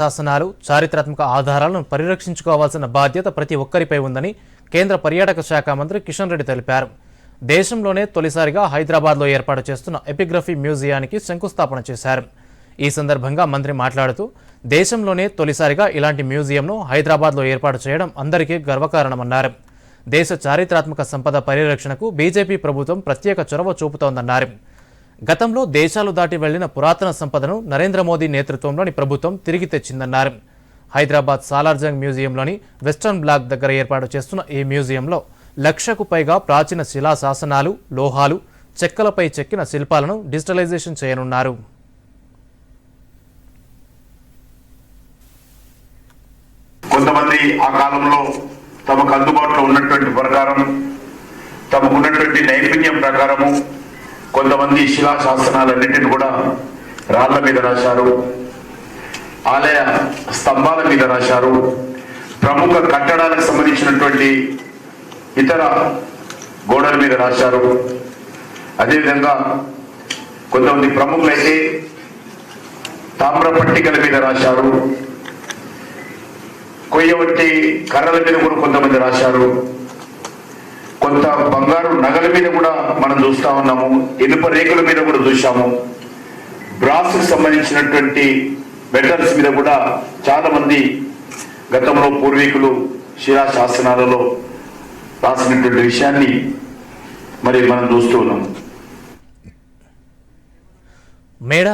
శాసనాలు చారిత్రాత్మక ఆధారాలను పరిరక్షించుకోవాల్సిన బాధ్యత ప్రతి ఒక్కరిపై ఉందని కేంద్ర పర్యాటక శాఖ మంత్రి కిషన్ రెడ్డి తెలిపారు. దేశంలోనే తొలిసారిగా హైదరాబాద్లో ఏర్పాటు చేస్తున్న ఎపిగ్రఫీ మ్యూజియానికి శంకుస్థాపన చేశారు. ఈ సందర్భంగా మంత్రి మాట్లాడుతూ దేశంలోనే తొలిసారిగా ఇలాంటి మ్యూజియంను హైదరాబాద్లో ఏర్పాటు చేయడం అందరికీ గర్వకారణమన్నారు. దేశ చారిత్రాత్మక సంపద పరిరక్షణకు బీజేపీ ప్రభుత్వం ప్రత్యేక చొరవ చూపుతోందన్నారు. గతంలో దేశాలు దాటి వెళ్ళిన పురాతన సంపదను నరేంద్ర మోదీ నేతృత్వంలోని ప్రభుత్వం తిరిగి తెచ్చిందన్నారు. హైదరాబాద్ సాలార్జంగ్ మ్యూజియంలోని వెస్టర్న్ బ్లాక్ దగ్గర ఏర్పాటు చేస్తున్న ఈ మ్యూజియంలో లక్షకు పైగా ప్రాచీన శిలా శాసనాలు లోహాలు చెక్కలపై చెక్కిన శిల్పాలను డిజిటలైజేషన్ చేయనున్నారు. కొంతమంది ఆ కాలంలో తమకు అందుబాటులో ఉన్నటువంటి ప్రకారం తమకున్నటువంటి నైపుణ్యం ప్రకారము కొంతమంది శిలాశాసనాలన్నింటిని కూడా రాళ్ళ మీద రాశారు. ఆలయ స్తంభాల మీద రాశారు. ప్రముఖ కట్టడాలకు సంబంధించినటువంటి ఇతర గోడల మీద రాశారు. అదేవిధంగా కొంతమంది ప్రముఖులైతే తామ్ర పట్టికల మీద రాశారు. కొయ్య వంటి కర్రల మీద కూడా కొంతమంది రాశారు. కొంత బంగారు నగల మీద కూడా మనం చూస్తా ఉన్నాము ఇనుప రేకుల మీద కూడా చూసాము బ్రాస్ సంబంధించినటువంటి మెటల్స్ మీద కూడా చాలా మంది గతంలో పూర్వీకులు శిలా శాసనాలలో రాసినటువంటి విషయాన్ని మరి మనం చూస్తూ ఉన్నాము. మేడా